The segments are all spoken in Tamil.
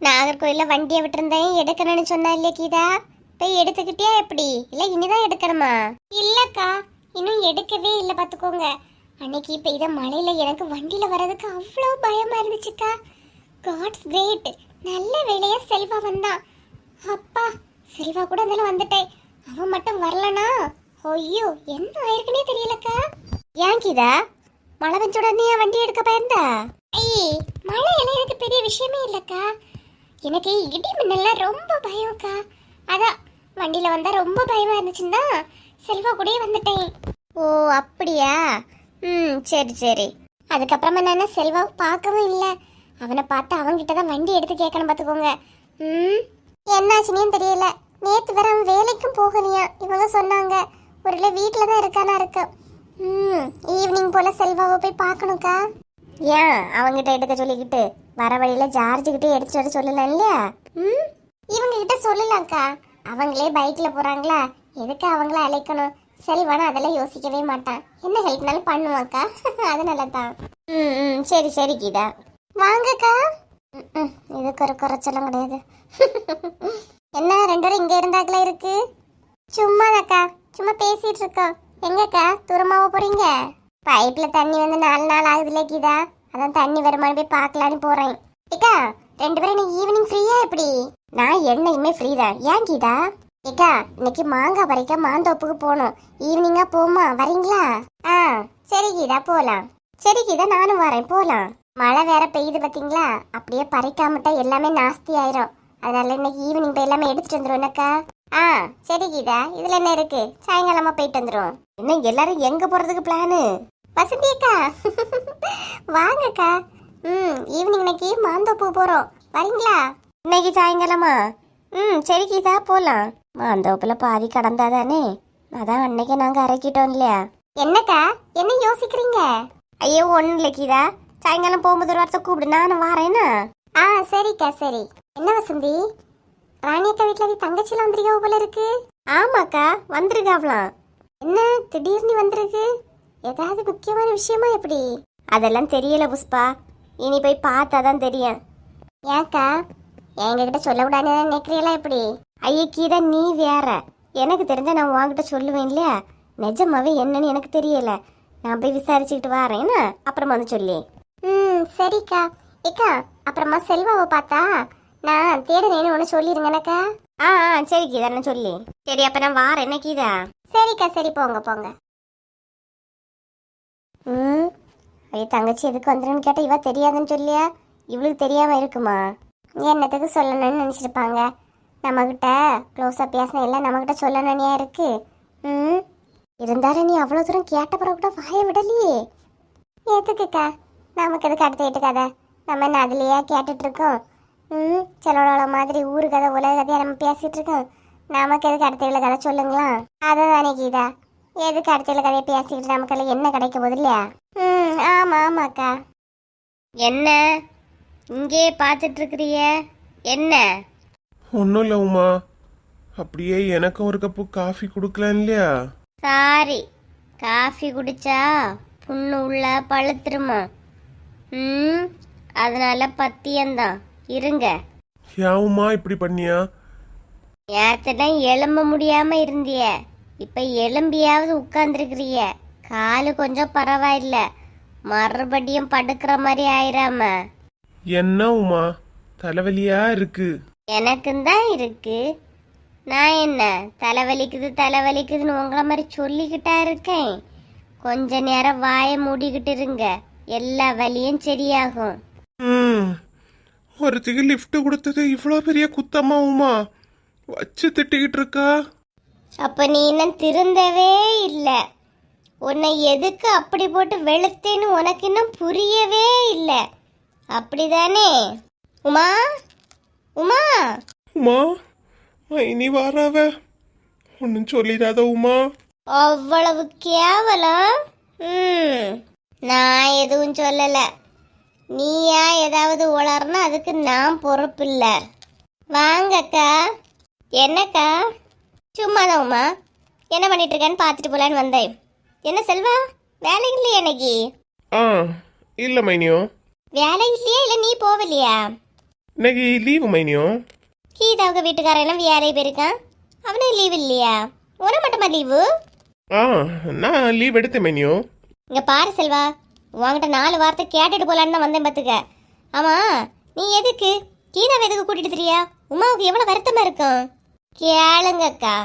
நாகர்கோயிலில் வண்டியை விட்டுருந்தேன் எடுக்கணும்னு சொன்னா இல்லையா கீதா. போய் எடுத்துக்கிட்டியா எப்படி? இல்லை இனிதான் எடுக்கணுமா? இல்லைக்கா இன்னும் எடுக்கவே இல்லை பார்த்துக்கோங்க அன்னைக்கு இப்போ இதை மழையில் எனக்கு வண்டியில் வர்றதுக்கு அவ்வளோ பயமாக இருந்துச்சுக்கா. காட்ஸ் கிரேட் நல்ல வேலையாக செல்வா வந்தான். அப்பா செல்வா கூட இருந்தாலும் வந்துட்டேன். அவன் மட்டும் வரலனா? ஐயோ என்ன ஆயிருக்குனே தெரியலக்கா. ஏன் கீதா? மழை பெஞ்ச உடனே வண்டி எடுக்க பயந்தா? ஐய் மழை எல்லாம் எனக்கு பெரிய விஷயமே இல்லைக்கா. எனக்கு இடி மின்னல்லாம் ரொம்ப பயம்க்கா. அதான் வண்டியில வந்தா ரொம்ப பயமா இருந்துச்சுன்னா செல்வா கூடயே வந்துட்டேன். ஓ அப்படியா? ம் சரி சரி. அதுக்கப்புறமா நான் செல்வாவை பார்க்கவும் இல்லை. அவனை பார்த்து அவன்கிட்ட தான் வண்டி எடுத்து கேட்கணும் பார்த்துக்கோங்க. ம்? என்னாச்சுன்னு தெரியல. நேற்று வர அவன் வேலைக்கும் போகலையா? இவங்க சொன்னாங்க. ஒரு வீட்டில் தான் இருக்கானா இருக்கு. ம் ஈவினிங் போல் செல்வாவை போய் பார்க்கணுக்கா ஏன்? அவங்கிட்ட எடுக்க சொல்லிக்கிட்டு. வர வழியில ஜார்ஜுக்கிட்டே எடுத்து வர சொல்லலாம் இல்லையா? ம்? இவங்க கிட்ட சொல்லலாம்க்கா. அவங்களே பைக்ல போறாங்களா? எதுக்கு அவங்கள அழைக்கணும்? சரி வேணா அதெல்லாம் யோசிக்கவே மாட்டான். என்ன ஹெல்ப்னாலும் பண்ணுவாங்க்கா அதனால தான் ம் ம் சரி சரி கீதா. வாங்கக்கா. ம், ம், இதுக்கு ஒரு குறைச்சலும் கிடையாது. என்ன ரெண்டு பேரும் இங்கே இருந்தாக்கல இருக்கு? சும்மாதாக்கா சும்மா பேசிகிட்டு இருக்கோம். எங்கக்கா தூரமாக போகிறீங்க பைப்பில் தண்ணி வந்து நாலு நாள் ஆகுதுல கீதா? அதான் தண்ணி வருமானு போய் பார்க்கலான்னு போறேன். ஏக்கா ரெண்டு பேரும் இன்னைக்கு ஈவினிங் ஃப்ரீயா எப்படி? நான் என்னைக்குமே ஃப்ரீ தான். ஏன் கீதா? ஏக்கா இன்னைக்கு மாங்காய் பறிக்க மாந்தோப்புக்கு போகணும். ஈவினிங்கா போமா வரீங்களா? ஆ சரி கீதா போலாம். சரி கீதா நானும் வரேன். போலாம். மழை வேற பெய்யுது பாத்தீங்களா? அப்படியே பறிக்காமட்டா எல்லாமே நாஸ்தி ஆயிரும். அதனால இன்னைக்கு ஈவினிங் போய் எல்லாமே எடுத்துட்டு வந்துரும் ஆ சரி கீதா இதுல என்ன இருக்கு? சாயங்காலமா போயிட்டு வந்துரும் இன்னும் எல்லாரும் எங்க போறதுக்கு பிளானு வசந்தி அக்கா வாங்கக்கா. ம் ஈவினிங் இன்னைக்கு மாந்தோப்பு போறோம். வரீங்களா? இன்னைக்கு சாயங்காலமா? ம் சரி கீதா போலாம். மாந்தோப்புல பாதி கடந்தாதானே? அதான் அன்னைக்கு நாங்க அரைக்கிட்டோம் இல்லையா? என்னக்கா? என்ன யோசிக்கிறீங்க? ஐயோ ஒன்றும் இல்லை கீதா. சாயங்காலம் போகும்போது ஒரு வாரத்தை கூப்பிடு நானும் வரேன்னா ஆ சரிக்கா சரி. என்ன வசந்தி? ராணியக்கா வீட்டில் நீ தங்கச்சிலாம் வந்திருக்கா போல இருக்கு. ஆமாக்கா வந்திருக்காவலாம். என்ன திடீர்னு வந்திருக்கு? ஏதாவது முக்கியமான விஷயமா எப்படி? அதெல்லாம் தெரியல புஷ்பா. இனி போய் பார்த்தா தான் தெரியும். ஏன்க்கா? எங்ககிட்ட சொல்லக்கூடாதுன்னு நினைக்கிறீங்களா எப்படி? ஐயா கீதா நீ வேற. எனக்கு தெரிஞ்ச நான் உன்கிட்ட சொல்லுவேன் இல்லையா? நிஜமாவே என்னன்னு எனக்கு தெரியல. நான் போய் விசாரிச்சுக்கிட்டு வரேன். என்ன? அப்புறமா வந்து சொல்லி. ம் சரிக்கா. ஏக்கா அப்புறமா செல்வாவை பார்த்தா? நான் தேடுறேன்னு ஒன்று சொல்லிடுங்கனக்கா ஆ ஆ சரி கீதா நான் சொல்லி. சரி அப்போ நான் வாரேன். என்ன கீதா? சரிக்கா சரி போங்க போங்க. ம்? அய்ய தங்கச்சி எதுக்கு வந்துருன்னு கேட்டால் இவா தெரியாதுன்னு சொல்லியா? இவளுக்கு தெரியாமல் இருக்குமா? என்னத்துக்கு சொல்லணும்னு நினச்சிருப்பாங்க? நம்மக்கிட்ட க்ளோஸாக பேசின எல்லாம் நம்மக்கிட்ட சொல்லணும்னியா இருக்கு? ம்? இருந்தாலும் நீ அவ்வளோ தூரம் கேட்ட பிறகு கூட வாய விடலையே. எதுக்குக்கா? நமக்கு எதுக்கு அடுத்த வீட்டு கதை நம்ம என்ன அதுலேயே கேட்டுட்ருக்கோம் ம்? சிலோட மாதிரி ஊரு கதை உலக கதையாக நம்ம பேசிகிட்டு இருக்கோம். நமக்கு எதுக்கு அடுத்த வீட்டில் கதை சொல்லுங்களா? அதை தானே கீதா எதுக்கு அடுத்த கதையை பேசிக்கிட்டு நமக்கெல்லாம் என்ன கிடைக்க போகுது இல்லையா? ம் ஆமாம் ஆமாக்கா. என்ன? இங்கே பார்த்துட்டு இருக்கிறிய என்ன? ஒன்றும் இல்லை உமா. அப்படியே எனக்கும் ஒரு கப்பு காஃபி கொடுக்கலாம் இல்லையா? சாரி. காஃபி குடிச்சா புண்ணு உள்ள பழுத்துருமா? ம் அதனால பத்தியம்தான். இருங்க. ஏன் உமா இப்படி பண்ணியா? நேரத்துலாம் எலும்ப முடியாம இருந்திய. இப்ப எலும்பியாவது உட்கார்ந்துருக்கிறிய காலு கொஞ்சம் பரவாயில்ல. மறுபடியும் படுக்கிற மாதிரி ஆயிராம. என்ன உமா? தலைவலியா இருக்கு. எனக்கும் தான் இருக்கு. நான் என்ன? தலைவலிக்குது தலைவலிக்குதுன்னு உங்களை மாதிரி சொல்லிக்கிட்டா இருக்கேன். கொஞ்ச நேரம் வாயை மூடிக்கிட்டு இருங்க. எல்லா வலியும் சரியாகும். ம். ஒருத்திக்கு லிஃப்ட் கொடுத்தது இவ்வளோ பெரிய குத்தமா உமா? வச்சு திட்டிக்கிட்டு இருக்கா? அப்ப நீ இன்னும் திருந்தவே இல்லை. உன்னை எதுக்கு அப்படி போட்டு வெளுத்தேன்னு உனக்கு இன்னும் புரியவே இல்லை. அப்படிதானே? உமா? உமா? உமா இனி வராவ. ஒன்றும் சொல்லிடாத உமா. அவ்வளவு கேவலம். ம் நான் எதுவும் சொல்லல. நீயா ஏதாவது உளறனா அதுக்கு நான் பொறுப்பில்ல. வாங்கக்கா. என்னக்கா? சும்மாதான் உமா என்ன பண்ணிட்டு இருக்கேன்னு பார்த்துட்டு போலான்னு வந்தேன். என்ன செல்வா வேலை இல்லையா இன்னைக்கு? ஆ இல்லை மைனியோ. வேலை இல்லையா இல்லை நீ போகலையா இன்னைக்கு லீவு மைனியோ. கீதாவுக்கு வீட்டுக்காரெல்லாம் வேறே போயிருக்கான் அவனும் லீவ் இல்லையா? உன மட்டுமா லீவு ஆ நான் லீவ் எடுத்தேன் மைனியோ. இங்க பாரு செல்வா உன்கிட்ட நாலு வார்த்தை கேட்டுட்டு போலான்னு தான் வந்தேன் பாத்துக்க ஆமா நீ எதுக்கு? கீதாவை எதுக்கு கூட்டிட்டு திரியா? உமாவுக்கு எவ்வளவு வருத்தமா இருக்கும்? கேளுங்கக்கா.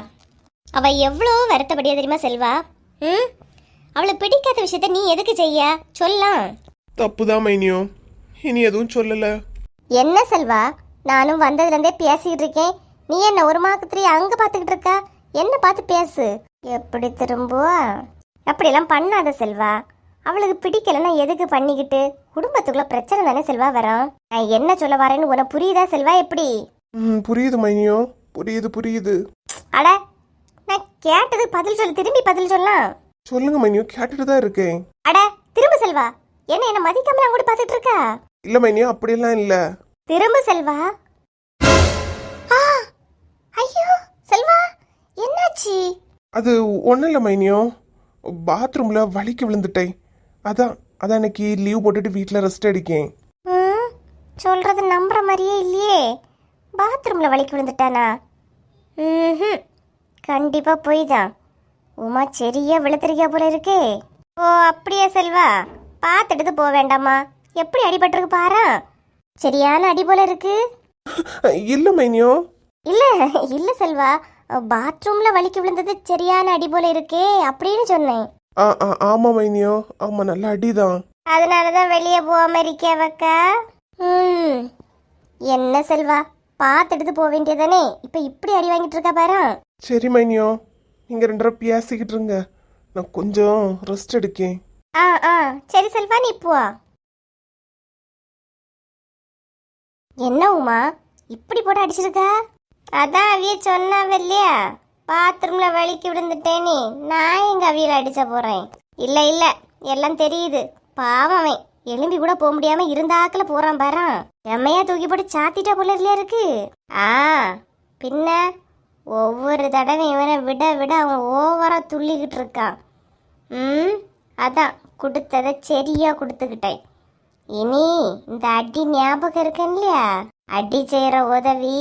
அவ எவ்வளோ வருத்தப்படியா தெரியுமா செல்வா? ம்? அவளை பிடிக்காத விஷயத்த நீ எதுக்கு செய்ய? சொல்லலாம். தப்பு தான் மைனியோ இனி எதுவும் சொல்லலை. என்ன செல்வா? நானும் வந்ததுலேருந்தே பேசிக்கிட்டு இருக்கேன் நீ என்ன ஒரு மாக்கத்திரி அங்கே பார்த்துக்கிட்டு இருக்கா என்ன பார்த்து பேசு? எப்படி திரும்புவா? அப்படியெல்லாம் பண்ணாத செல்வா. அவளுக்கு பிடிக்கலன்னா எதுக்கு பண்ணிக்கிட்டு? குடும்பத்துக்குள்ள பிரச்சனை தானே செல்வா வரும். நான் என்ன சொல்ல வரேன்னு உனக்கு புரியுதா செல்வா எப்படி? ம் புரியுது மைனியோ புரியுது புரியுது. அட நான் கேட்டது பதில் சொல்லு திரும்பி பதில் சொல்லலாம். சொல்லுங்க மைனியோ கேட்டுட்டு தான் இருக்கேன். அட திரும்ப செல்வா என்ன என்ன மதிக்காம கூட பார்த்துட்டு இருக்கா? இல்லை மைனியோ அப்படியெல்லாம் இல்லை. திரும்ப செல்வா. ஆ, ஐயோ செல்வா என்னாச்சு? அது ஒன்றும் இல்லை மைனியோ. பாத்ரூமில் வலிக்கு விழுந்துட்டேன். அதான் அதான் இன்னைக்கு லீவ் போட்டுட்டு வீட்டில் ரெஸ்ட் அடிக்கேன். ம், சொல்றது நம்புற மாதிரியே இல்லையே. பாத்ரூம்ல வலிக்கு விழுந்துட்டானா? ம் கண்டிப்பா போய் தான் உமா சரியா விழுத்திருக்கா போல இருக்கே. ஓ அப்படியா செல்வா. பார்த்துட்டு போக வேண்டாமா. எப்படி அடிபட்டிருக்கு பாரா? சரியான அடி போல இருக்கு. இல்லை மைனியோ. இல்ல இல்ல செல்வா. பாத்ரூம்ல வலிக்கு விழுந்தது சரியான அடி போல இருக்கே அப்படின்னு சொன்னேன். ஆ ஆ ஆமாம் மைனியோ. ஆமாம் நல்ல அடிதான். அதனாலதான் வெளியே போகாம இருக்கேவக்கா ம். என்ன செல்வா? பார்த்துட்டு போக வேண்டியதானே இப்ப இப்படி அடி வாங்கிட்டு இருக்கா பாரு. சரி மைனியோ. நீங்கள் ரெண்டு பேரும் பேசிக்கிட்டு இருங்க. நான் கொஞ்சம் ரெஸ்ட் எடுக்கேன். ஆ ஆ. சரி செல்வா நீ போ. என்ன உமா? இப்படி போட்டு அடிச்சிருக்கா? அதான் அவிய சொன்னாவ இல்லையா? பாத்ரூம்ல வலிக்கு விழுந்துட்டேனே. நான் எங்க அவியல அடிச்ச போறேன்? இல்ல இல்ல. எல்லாம் தெரியுது. பாவம் அவன். எலும்பி கூட போக முடியாம இருந்தாக்கல போறான் பாரு. எம்மையா தூக்கி போட்டு சாத்திட்டா போல இல்லையா இருக்கு. ஆ பின்ன ஒவ்வொரு தடவை இவனை விட விட அவன் ஓவரா துள்ளிக்கிட்டு இருக்கான். ம் அதான் கொடுத்ததை சரியா கொடுத்துக்கிட்டேன். இனி இந்த அடி ஞாபகம் இருக்கேன் இல்லையா? அடி செய்யற உதவி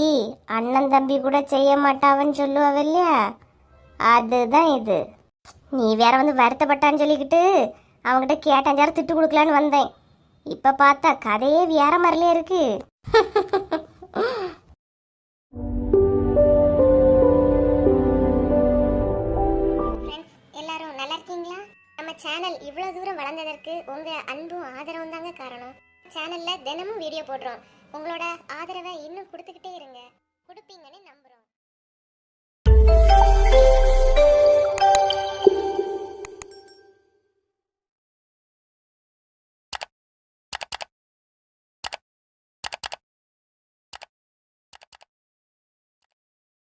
அண்ணன் தம்பி கூட செய்ய மாட்டாவன்னு சொல்லுவாவ இல்லையா? அதுதான் இது. நீ வேற வந்து வருத்தப்பட்டான்னு சொல்லிக்கிட்டு அவங்ககிட்ட கேட்டாஞ்சாரம் திட்டு கொடுக்கலான்னு வந்தேன். இப்ப பார்த்தா கதையே வேற மாதிரிலே இருக்கு. எல்லாரும் நல்லா இருக்கீங்களா? நம்ம சேனல் இவ்வளோ தூரம் வளர்ந்ததற்கு உங்க அன்பும் ஆதரவும் தாங்க காரணம். சேனல்ல தினமும் வீடியோ போடுறோம். உங்களோட ஆதரவை இன்னும் கொடுத்துக்கிட்டே இருங்க. கொடுப்பீங்கன்னு நம்ம